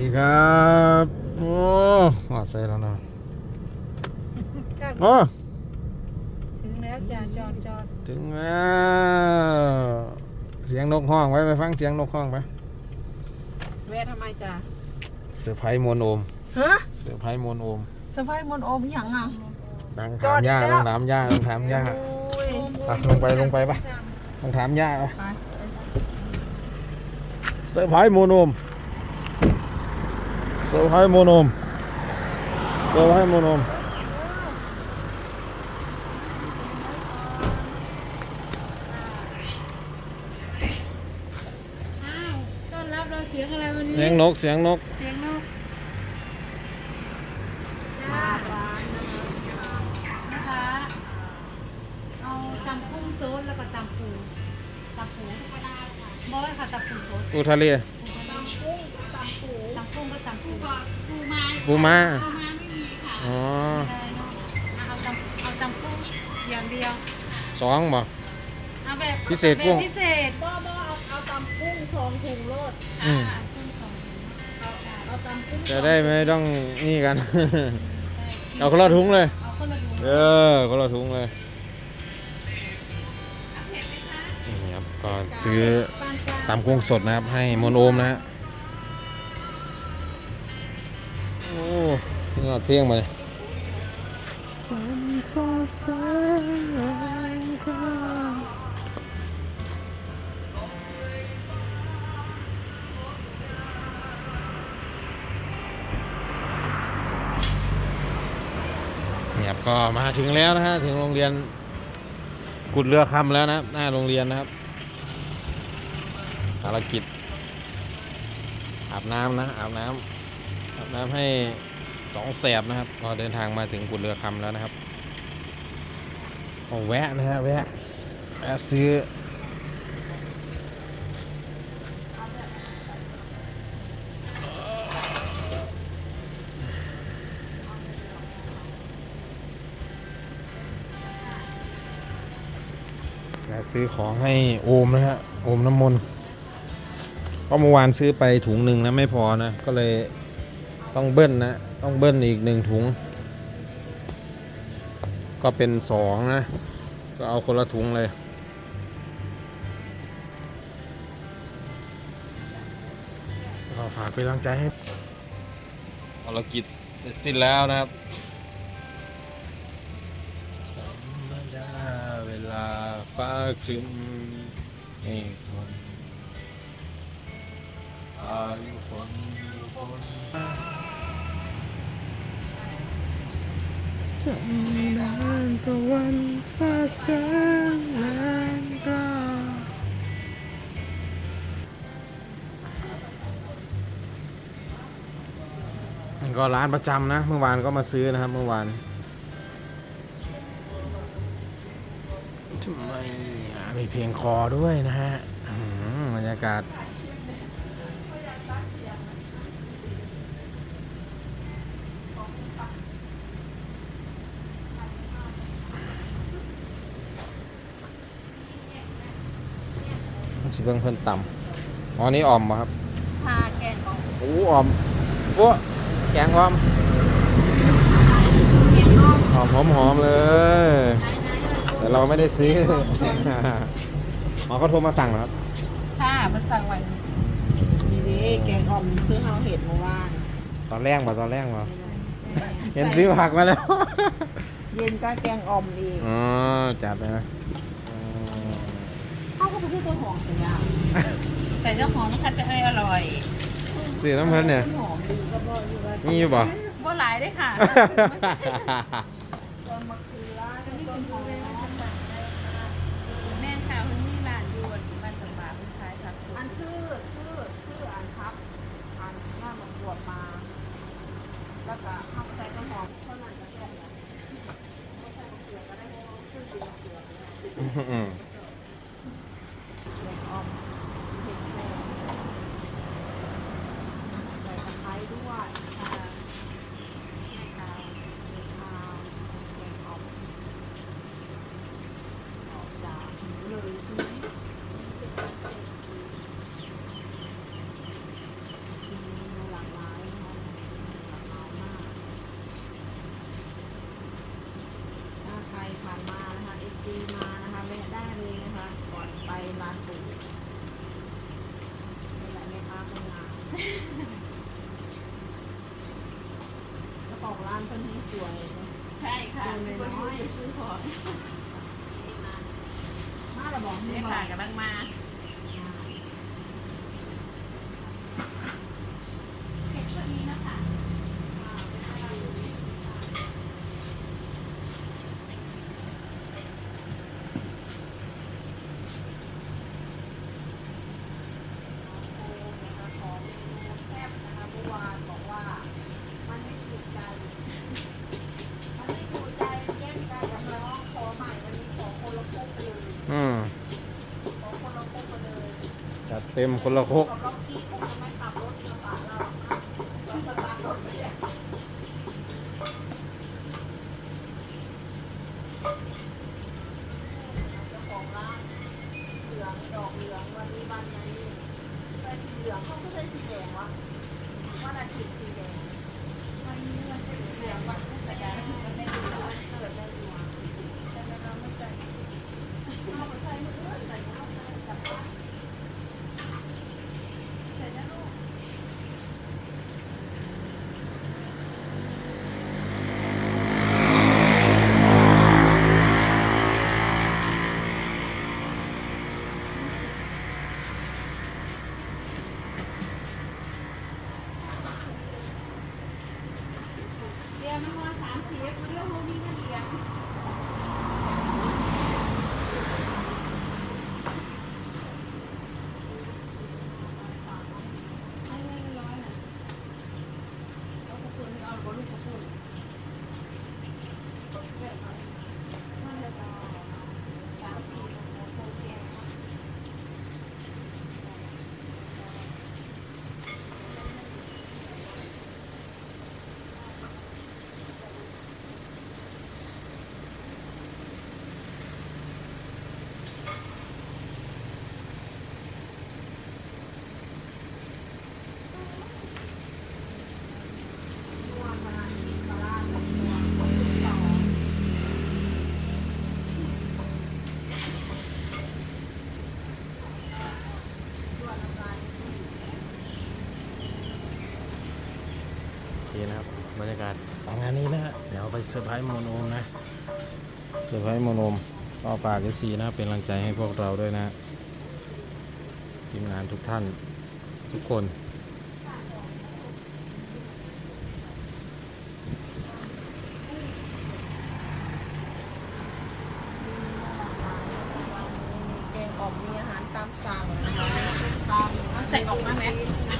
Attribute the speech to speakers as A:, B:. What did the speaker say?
A: ดีครับโอ้หอดใส่แล้วเนาะโอ้
B: ถึงแล้วจ้าจอดจอด
A: ถึงแล้วเสียงนกห้องไว้ไปฟังเสียงนกห้องไป
B: แวะทำไมจ้า
A: เสือร์ไพรส์มวลโอม
B: ฮะ
A: เสือร์ไพรส์มวลโอม
B: สะพายมนต์โอมอย่างอะ
A: ดัง
B: จ
A: ถา
B: อ
A: ม
B: ด
A: ย่า
B: อีกแล้
A: ต้
B: ว
A: องถามย่าต้องถามย่า
B: โอ้ย
A: อะลงไปลงไปปะต้องถามย่าปะ
B: ไป
A: เซอร์ไพรส์โมโนมเซอร์ไพรส์โมโนมเซอร์ไพรส์โมโนม
B: อ้าวต้อนรับเราเสียงอะ ไรวันนี้
A: เสียงนกเสียงนก
B: เสียงนกจ้าร้านนะคะเอาตำกุ้งโซดแล้วก็ตำปูตำปูธรรมดาค่ะบอยค่ะตำปูโซด
A: อุทะเล
B: ตำกุ้งตำปูตำกุ้งก็ตำปูปูมา
A: ปูม้า
B: ปูมาไม่มีค่ะ
A: อ๋อ
B: ได้เนาะเอาตำเอาตำกุ้งอย่างเดียว
A: สองบ่
B: เอาแบบ
A: พิเศษกุ้ง
B: แบบพิเศษบ่บ่เอาเอาตำกุ้งสองถุงโลด
A: อืม
B: กุ้งสองถุงเอาเอาตำกุ้ง
A: จะได้ไม่ต้องนี่กัน เอาคนละถุงเลย
B: เอาคนละถุง
A: เออคนละถุงเลยนี่ครับก็ซื้อ
B: ปานกลาง
A: ตำกุ้งสดนะครับให้มนโอมนะฮะ ยอดเพียงมาเลยเนี่ยครับก็มาถึงแล้วนะฮะ ถึงโรงเรียนกุดเรือคำแล้วนะหน้าโรงเรียนนะครับภารกิจอาบน้ำนะอาบน้ำอาบน้ำให้ สองแสบนะครับก็เดินทางมาถึงกุดเรือคำแล้วนะครับโอ้แวะนะฮะแวะแวะซื้อแวะซื้อของให้โอมนะฮะโอมน้ำมนต์เพราะเมื่อวานซื้อไปถุงหนึ่งนะไม่พอนะ ก็เลยต้องเบิ้ลนะ ต้องเบิ้ลอีกหนึ่งถุง ก็เป็นสองนะ ก็เอาคนละถุงเลย ก็ฝากเป็นกำลังใจให้ภารกิจเสร็จสิ้นแล้วนะครับ เวลาฟ้าครึ้มเมฆมน จำนานตะวันสาแสงแรงกล้ามันก็ร้านประจำนะ เมื่อวานก็มาซื้อนะครับเมื่อวานทำไมมีเพลงคอด้วยนะฮะบรรยากาศ ชิเบิ้งเพิ่นต่ำอ๋อนี่อ่อมเหรอครับ
B: พาแกงออก
A: โอ้อ่อมโอ้แกงอ่อม
B: แกงออก
A: หอมหอมหอมเลย แต่เราไม่ได้ซื้อหมอเขาโทรมาสั่งเหรอครับ
B: ค่ะมันสั่งไว้
C: นี่ดิแกงอ่อมคือเราเห็นเมื่อวาน
A: ตอนแรกมาตอนแรกมาเห็นซื้อผักมาแล้ว
C: เย็นก็แกงอ่อมอีก
A: อ๋อจัดเลยนะอ๋อ
C: เขา ก็ไปซื้อตัวหอมสัญญา
B: แต่เจ้าของนะคะจะให้อร่อย
A: ซื้อน้ำเพิ่นเนี่ย
C: หอมดีก็บอกอยู่ว่า
A: นี่อยู่บ่
B: บ่หลายได้ค่ะ
C: ต้นมะเขือต้นหอม
B: แม่ค่ะมันมีร้านอยู่บ้านสมบัติขายผักส
C: อั
B: ด
C: นซื้อซื้อซื้ออันครับอันหน้ามันบวชมา แล้วก็ข้าวใส่ต้นหอมเท่านั้นก็แค่นี้ไม่ใส่มะเขือก็ได้เพราะว่าซื้อดีมะเขือเนี่ย
A: อืม
C: แกงอ่อมเผ็ดแซ่บใส่ตะไคร้ด้วยค่ะค่ะเผ็ดมากแกงอ่อม คนที่สวย
B: ใช่ค่ะ
C: ดูเลยน้อยซื้อของมาระบอก
B: เรี
C: นี่
B: ยก
C: ค่ะ
B: ค่ะกำลังมา
C: ง
A: ด
C: อกเหลืองวันนี้วันนี้ใส่สีเหลืองเขาก็ใส่สีแดงวะวันอาทิตย์สีแดง
B: วันนี้วันที่เหลืองวันที่แต่ยังไม่ได้ดูเลย
C: เกิดได้ดูอะ
B: นว่าสามสิบเรื่องพวกนี้ก็เดียว ให้เงินร้อยน่ะเอากระปุกนี่เอาหรือว่าลูกกระปุกนั่นเลยก็สามสี่โอเค
C: นัวขนาดนี้ปลาร้ากับนัวคนที่สองนัวน้ำลาย
A: โอเคนะครับบรรยากาศของงานนี้นะฮะ เดี๋ยวไปเซอร์ไพรส์โมโนมนะเซอร์ไพรส์โมโนมก็ฝากเอฟซีนะเป็นกำลังใจให้พวกเราด้วยนะทีมงานทุกท่านทุกคน
C: แกงอ่อมมีอาหารตามสั่งนะคะมีส้มตำ
B: เอาใส่ออกมาไหม
C: อาหาร